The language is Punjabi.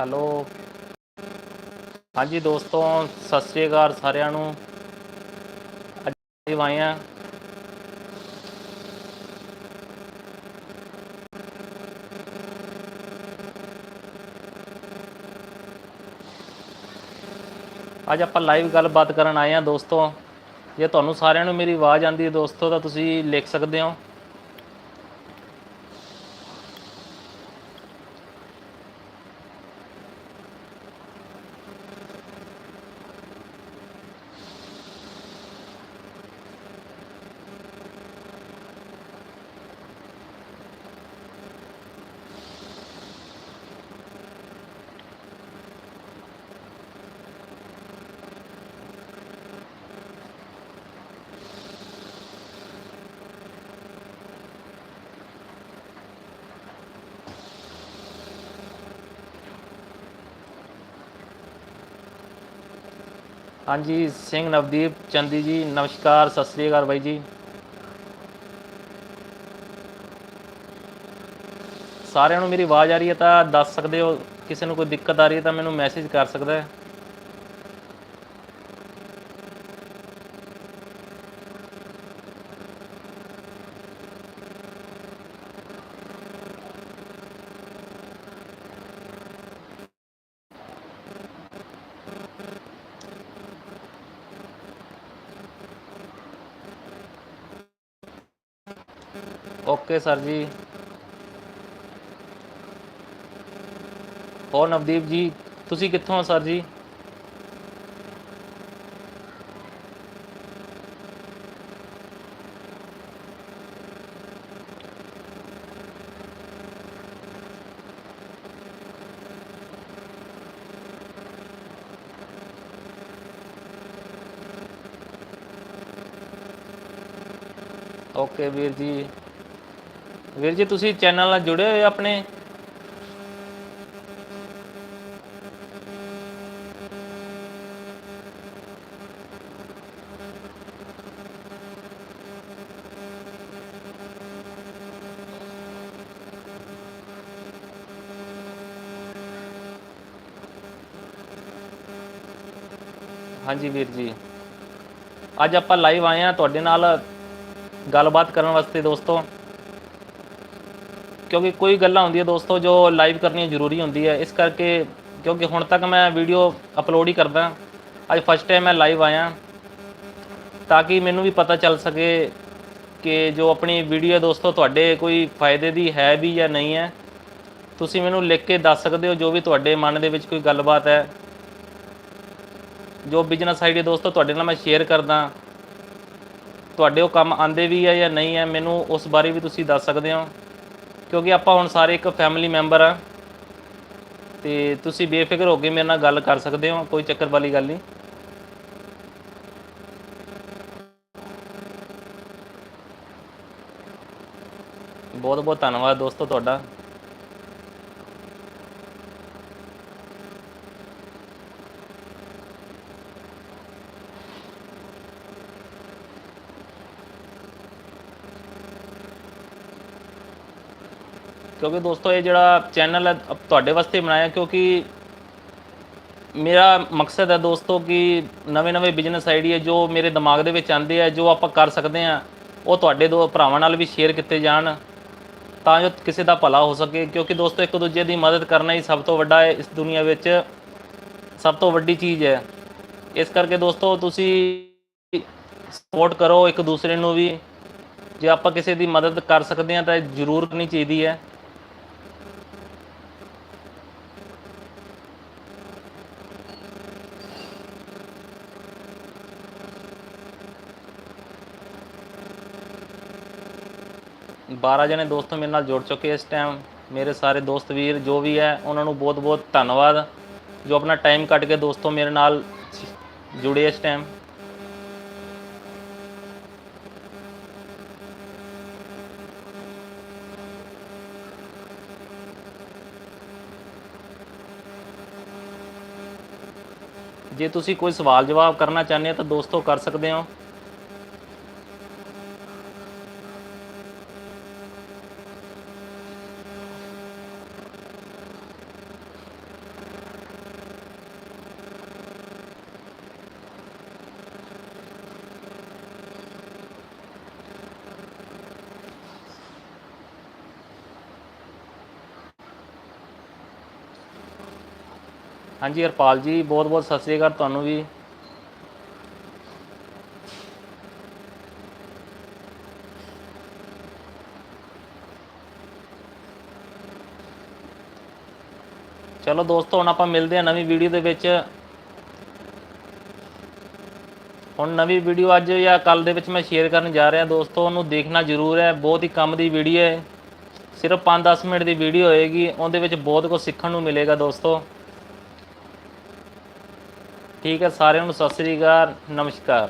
ਹੈਲੋ। ਹਾਂਜੀ ਦੋਸਤੋ, ਸਤਿ ਸ੍ਰੀ ਅਕਾਲ ਸਾਰਿਆਂ ਨੂੰ। ਅੱਜ live ਆਏ ਆ। ਅੱਜ ਆਪਾਂ ਲਾਈਵ ਗੱਲਬਾਤ ਕਰਨ ਆਏ ਆ ਦੋਸਤੋ। ਜੇ ਤੁਹਾਨੂੰ ਸਾਰਿਆਂ ਨੂੰ ਮੇਰੀ ਆਵਾਜ਼ ਆਉਂਦੀ ਹੈ ਦੋਸਤੋ, ਤਾਂ ਤੁਸੀਂ ਲਿਖ ਸਕਦੇ ਹੋ। ਹਾਂਜੀ, ਸਿੰਘ ਨਵਦੀਪ, ਚੰਦੀ ਜੀ, ਨਮਸਕਾਰ, ਸਤਿ ਸ੍ਰੀ ਅਕਾਲ ਬਾਈ ਜੀ। ਸਾਰਿਆਂ ਨੂੰ ਮੇਰੀ ਆਵਾਜ਼ ਆ ਰਹੀ ਹੈ ਤਾਂ ਦੱਸ ਸਕਦੇ ਹੋ, ਕਿਸੇ ਨੂੰ ਕੋਈ ਦਿੱਕਤ ਆ ਰਹੀ ਹੈ ਤਾਂ ਮੈਨੂੰ ਮੈਸੇਜ ਕਰ ਸਕਦਾ ਹੈ। ਓਕੇ ਸਰ ਜੀ ਹੋਰ ਨਵਦੀਪ ਜੀ ਤੁਸੀਂ ਕਿੱਥੋਂ ਹੋ ਸਰ ਜੀ ਓਕੇ ਵੀਰ ਜੀ ਵੀਰ ਜੀ, ਤੁਸੀਂ ਚੈਨਲ ਨਾਲ ਜੁੜੇ ਹੋਏ ਆਪਣੇ? ਹਾਂਜੀ ਵੀਰ ਜੀ। ਅੱਜ ਆਪਾਂ ਲਾਈਵ ਆਏ ਆ ਤੁਹਾਡੇ ਨਾਲ ਗੱਲਬਾਤ ਕਰਨ ਵਾਸਤੇ ਦੋਸਤੋ। ਕਿਉਂਕਿ ਕੋਈ ਗੱਲਾਂ ਹੁੰਦੀਆਂ ਦੋਸਤੋ ਜੋ ਲਾਈਵ ਕਰਨੀਆਂ ਜ਼ਰੂਰੀ ਹੁੰਦੀ ਹੈ ਇਸ ਕਰਕੇ ਕਿਉਂਕਿ ਹੁਣ ਤੱਕ ਮੈਂ ਵੀਡੀਓ ਅਪਲੋਡ ਹੀ ਕਰਦਾ। ਅੱਜ ਫਸਟ ਟਾਈਮ ਮੈਂ ਲਾਈਵ ਆਇਆ। ਤਾਂ ਕਿ ਮੈਨੂੰ ਵੀ ਪਤਾ ਚੱਲ ਸਕੇ ਕਿ ਜੋ ਆਪਣੀ ਵੀਡੀਓ ਦੋਸਤੋ ਤੁਹਾਡੇ ਕੋਈ ਫਾਇਦੇ ਦੀ ਹੈ ਵੀ ਜਾਂ ਨਹੀਂ ਹੈ। ਤੁਸੀਂ ਮੈਨੂੰ ਲਿਖ ਕੇ ਦੱਸ ਸਕਦੇ ਹੋ ਜੋ ਵੀ ਤੁਹਾਡੇ ਮਨ ਦੇ ਵਿੱਚ ਕੋਈ ਗੱਲਬਾਤ ਹੈ। ਜੋ ਬਿਜ਼ਨਸ ਆਈਡੀਆ ਦੋਸਤੋ ਤੁਹਾਡੇ ਨਾਲ ਮੈਂ ਸ਼ੇਅਰ ਕਰਦਾ। ਤੁਹਾਡੇ ਉਹ ਕੰਮ ਆਂਦੇ ਵੀ ਹੈ ਜਾਂ ਨਹੀਂ ਹੈ, ਮੈਨੂੰ ਉਸ ਬਾਰੇ ਵੀ ਤੁਸੀਂ ਦੱਸ ਸਕਦੇ ਹੋ। ਕਿਉਂਕਿ ਆਪਾਂ ਹੁਣ ਸਾਰੇ ਇੱਕ ਫੈਮਿਲੀ ਮੈਂਬਰ ਆ। ਤੇ ਤੁਸੀਂ ਬੇਫਿਕਰ ਹੋ ਕੇ ਮੇਰੇ ਨਾਲ ਗੱਲ ਕਰ ਸਕਦੇ ਹੋ, ਕੋਈ ਚੱਕਰ ਵਾਲੀ ਗੱਲ ਨਹੀਂ। ਬਹੁਤ ਬਹੁਤ ਧੰਨਵਾਦ ਦੋਸਤੋ ਤੁਹਾਡਾ। ਕਿਉਂਕਿ ਦੋਸਤੋ, ਇਹ ਜਿਹੜਾ ਚੈਨਲ ਹੈ ਤੁਹਾਡੇ ਵਾਸਤੇ ਬਣਾਇਆ, ਕਿਉਂਕਿ ਮੇਰਾ ਮਕਸਦ ਹੈ ਦੋਸਤੋ ਕਿ ਨਵੇਂ-ਨਵੇਂ ਬਿਜ਼ਨਸ ਆਈਡੀਆ ਜੋ ਮੇਰੇ ਦਿਮਾਗ ਦੇ ਵਿੱਚ ਆਉਂਦੇ ਆ, ਜੋ ਆਪਾਂ ਕਰ ਸਕਦੇ ਆ, ਉਹ ਤੁਹਾਡੇ ਦੋ ਭਰਾਵਾਂ ਨਾਲ ਵੀ ਸ਼ੇਅਰ ਕੀਤੇ ਜਾਣ, ਤਾਂ ਜੋ ਕਿਸੇ ਦਾ ਭਲਾ ਹੋ ਸਕੇ। ਕਿਉਂਕਿ ਦੋਸਤੋ, ਇੱਕ ਦੂਜੇ ਦੀ ਮਦਦ ਕਰਨਾ ਹੀ ਸਭ ਤੋਂ ਵੱਡਾ ਇਸ ਦੁਨੀਆ ਵਿੱਚ, ਸਭ ਤੋਂ ਵੱਡੀ ਚੀਜ਼ ਹੈ। ਇਸ ਕਰਕੇ ਦੋਸਤੋ, ਤੁਸੀਂ ਸਪੋਰਟ ਕਰੋ ਇੱਕ ਦੂਸਰੇ ਨੂੰ ਵੀ। ਜੇ ਆਪਾਂ ਕਿਸੇ ਦੀ ਮਦਦ ਕਰ ਸਕਦੇ ਆ, ਤਾਂ ਜ਼ਰੂਰ ਕਰਨੀ ਚਾਹੀਦੀ ਹੈ। ਬਾਰਾਂ ਜਣੇ ਦੋਸਤ ਮੇਰੇ ਨਾਲ ਜੁੜ ਚੁੱਕੇ ਇਸ ਟਾਈਮ ਮੇਰੇ ਸਾਰੇ ਦੋਸਤ ਵੀਰ ਜੋ ਵੀ ਹੈ, ਉਹਨਾਂ ਨੂੰ ਬਹੁਤ-ਬਹੁਤ ਧੰਨਵਾਦ, ਜੋ ਆਪਣਾ ਟਾਈਮ ਕੱਢ ਕੇ ਦੋਸਤੋ ਮੇਰੇ ਨਾਲ ਜੁੜੇ ਇਸ ਟਾਈਮ ਜੇ ਤੁਸੀਂ ਕੋਈ ਸਵਾਲ ਜਵਾਬ ਕਰਨਾ ਚਾਹੁੰਦੇ ਹੋ ਤਾਂ ਦੋਸਤੋ ਕਰ ਸਕਦੇ ਹੋ। ਹਾਂਜੀ ਹਰਪਾਲ ਜੀ, ਬਹੁਤ ਬਹੁਤ ਸਤਿ ਸ੍ਰੀ ਅਕਾਲ ਤੁਹਾਨੂੰ ਵੀ। ਚਲੋ ਦੋਸਤੋ, ਹੁਣ ਆਪਾਂ ਮਿਲਦੇ ਹਾਂ ਨਵੀਂ ਵੀਡੀਓ ਦੇ ਵਿੱਚ। ਹੁਣ ਨਵੀਂ ਵੀਡੀਓ ਅੱਜ ਜਾਂ ਕੱਲ ਦੇ ਵਿੱਚ ਮੈਂ ਸ਼ੇਅਰ ਕਰਨ ਜਾ ਰਿਹਾ ਦੋਸਤੋ, ਉਹਨੂੰ ਦੇਖਣਾ ਜ਼ਰੂਰ ਹੈ। ਬਹੁਤ ਹੀ ਕੰਮ ਦੀ ਵੀਡੀਓ ਹੈ। ਸਿਰਫ 5-10 ਮਿੰਟ ਦੀ ਵੀਡੀਓ ਹੋਏਗੀ, ਉਹਦੇ ਵਿੱਚ ਬਹੁਤ ਕੁਝ ਸਿੱਖਣ ਨੂੰ ਮਿਲੇਗਾ ਦੋਸਤੋ। ਠੀਕ ਹੈ ਸਾਰਿਆਂ ਨੂੰ ਸਤਿ ਸ੍ਰੀ ਅਕਾਲ ਨਮਸਕਾਰ।